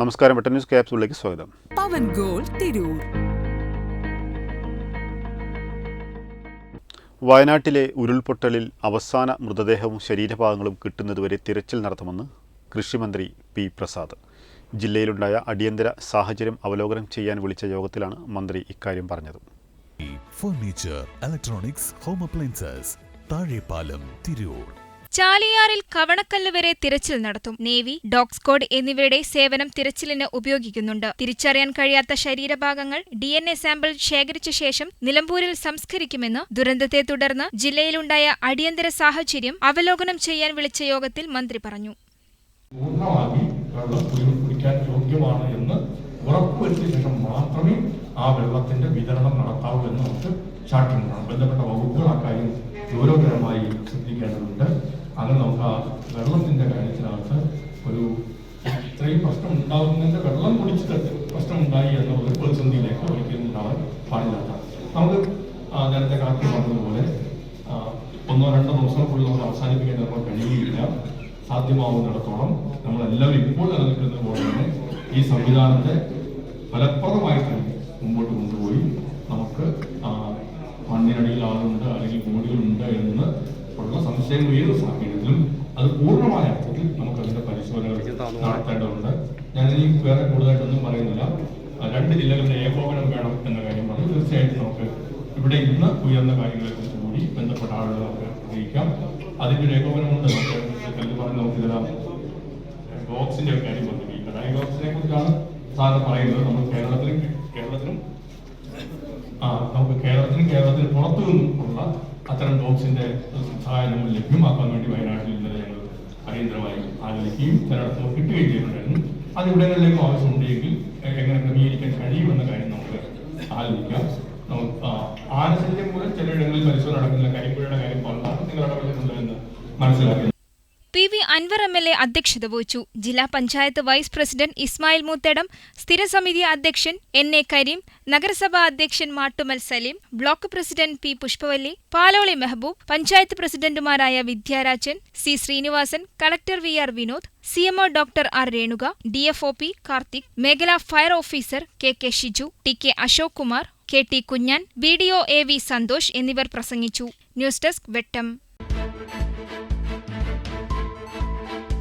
നമസ്കാരം വെട്ടൻ ന്യൂസ് ക്യാപ്സൂളിലേക്ക് സ്വാഗതം. പവൻ ഗോൾ തിരൂർ. വയനാട്ടിലെ ഉരുൾപൊട്ടലിൽ അവസാന മൃതദേഹവും ശരീരഭാഗങ്ങളും കിട്ടുന്നതുവരെ തിരച്ചിൽ നടത്തുമെന്ന് കൃഷിമന്ത്രി പി പ്രസാദ്. ജില്ലയിലുണ്ടായ അടിയന്തര സാഹചര്യം അവലോകനം ചെയ്യാൻ വിളിച്ച യോഗത്തിലാണ് മന്ത്രി ഇക്കാര്യം പറഞ്ഞത്. Furniture electronics home appliances Thazhepalam Tirur ചാലിയാറിൽ Kavanakkallu വരെ തിരച്ചിൽ നടത്തും. നേവി ഡോഗ് സ്ക്വാഡ് എന്നിവരുടെ സേവനം തിരച്ചിലിന് ഉപയോഗിക്കുന്നുണ്ട്. തിരിച്ചറിയാൻ കഴിയാത്ത ശരീരഭാഗങ്ങൾ ഡി എൻ എ സാമ്പിൾ ശേഖരിച്ച ശേഷം നിലമ്പൂരിൽ സംസ്കരിക്കുമെന്ന് ദുരന്തത്തെ തുടർന്ന് ജില്ലയിലുണ്ടായ അടിയന്തര സാഹചര്യം അവലോകനം ചെയ്യാൻ വിളിച്ച യോഗത്തിൽ മന്ത്രി പറഞ്ഞു. യോഗ്യമാണ് എന്ന് ഉറപ്പുവരുത്തിയ ശേഷം മാത്രമേ ആ വെള്ളത്തിന്റെ വിതരണം നടത്താവൂ എന്ന് നമുക്ക് ചാർട്ടിംഗ് ബന്ധപ്പെട്ട വകുപ്പുകൾ ആ കാര്യം അങ്ങനെ നമുക്ക് ആ വെള്ളത്തിന്റെ കാര്യത്തിനകത്ത് ഒരു ഇത്രയും പ്രശ്നം ഉണ്ടാകുന്നതിന്റെ വെള്ളം കുടിച്ചിട്ട് പ്രശ്നം ഉണ്ടായി എന്ന ഒരു പ്രതിസന്ധിയിലേക്ക് ഒരിക്കലും ഉണ്ടാവാൻ പാടില്ലാത്ത നമുക്ക് നേരത്തെ കാത്തി പറഞ്ഞതുപോലെ ഒന്നോ രണ്ടോ ദിവസങ്ങൾക്കുള്ളിൽ നമ്മൾ അവസാനിപ്പിക്കാൻ നമ്മൾ കഴിയുകയില്ല. സാധ്യമാവുന്നിടത്തോളം നമ്മളെല്ലാവരും ഇപ്പോൾ നിലനിൽക്കുന്നത് പോലെ തന്നെ ഈ സംവിധാനത്തെ ഫലപ്രദമായിട്ട് മുമ്പോട്ട് കൊണ്ടുപോയി നമുക്ക് മണ്ണിനടിയിൽ ആളുണ്ട് അല്ലെങ്കിൽ കോടികളുണ്ട് എന്ന് ഉള്ള സംശയം ഏത് സാഹചര്യത്തിലും അത് പൂർണമായ അർത്ഥത്തിൽ നമുക്ക് അതിന്റെ പരിശോധനകൾ നടത്തേണ്ടതുണ്ട്. ഞാൻ ഇനി വേറെ കൂടുതലായിട്ടൊന്നും പറയുന്നില്ല. രണ്ട് ജില്ലകളുടെ ഏകോപനം വേണം എന്ന കാര്യം പറഞ്ഞു തീർച്ചയായിട്ടും നമുക്ക് ഇവിടെ ഇന്ന് ഉയർന്ന കാര്യങ്ങളെ കുറിച്ച് കൂടി ബന്ധപ്പെട്ട ആളുകൾ നമുക്ക് അറിയിക്കാം. അതിന്റെ ഒരു ഏകോപനമുണ്ട് നമുക്ക് പറഞ്ഞ് നമുക്ക് ഇതിലാം ബോക്സിന്റെ കാര്യം പറഞ്ഞു ഈ കടായി ബോക്സിനെ കുറിച്ചാണ് സാറിന് പറയുന്നത്. നമ്മൾ കേരളത്തിലും കേരളത്തിലും ആ നമുക്ക് കേരളത്തിനും കേരളത്തിന് പുറത്തു നിന്നും ഉള്ള അത്തരം ബോക്സിന്റെ സഹായം നമ്മൾ ലഭ്യമാക്കാൻ വേണ്ടി വയനാട്ടിൽ ഇന്നലെ ഞങ്ങൾ അടിയന്തരമായി ആലോചിക്കുകയും ചിലയിടത്ത് നമുക്ക് കിട്ടുകയും ചെയ്തിട്ടുണ്ടായിരുന്നു. അത് ഇവിടങ്ങളിലേക്കും ആവശ്യമുണ്ടെങ്കിൽ എങ്ങനെ ക്രമീകരിക്കാൻ കഴിയുമെന്ന കാര്യം നമുക്ക് ആലോചിക്കാം. ആനശല്യം മൂലം ചിലയിടങ്ങളിൽ പരിശോധന നടക്കുന്നില്ല. കരിമ്പുഴയുടെ കാര്യം പറഞ്ഞാൽ നിങ്ങൾ ഇടപെടുന്നുണ്ട് എന്ന് മനസ്സിലാക്കി അൻവർ എം എൽ എ അധ്യക്ഷത വഹിച്ചു. ജില്ലാ പഞ്ചായത്ത് വൈസ് പ്രസിഡന്റ് ഇസ്മായിൽ മൂത്തേടം സ്ഥിരസമിതി അധ്യക്ഷൻ എൻ എ കരീം നഗരസഭാ അധ്യക്ഷൻ Mattummal Saleem block president P Pushpavalli Paloli Mehboob panchayat പ്രസിഡന്റുമാരായ Vidyarajan C Sreenivasan collector V R Vinod C MO doctor R Renuka D F O P Karthik മേഖലാ fire officer K K Shiju T K Ashok Kumar K T Kunhan B D O A V Santhosh എന്നിവർ പ്രസംഗിച്ചു. News desk Vettam.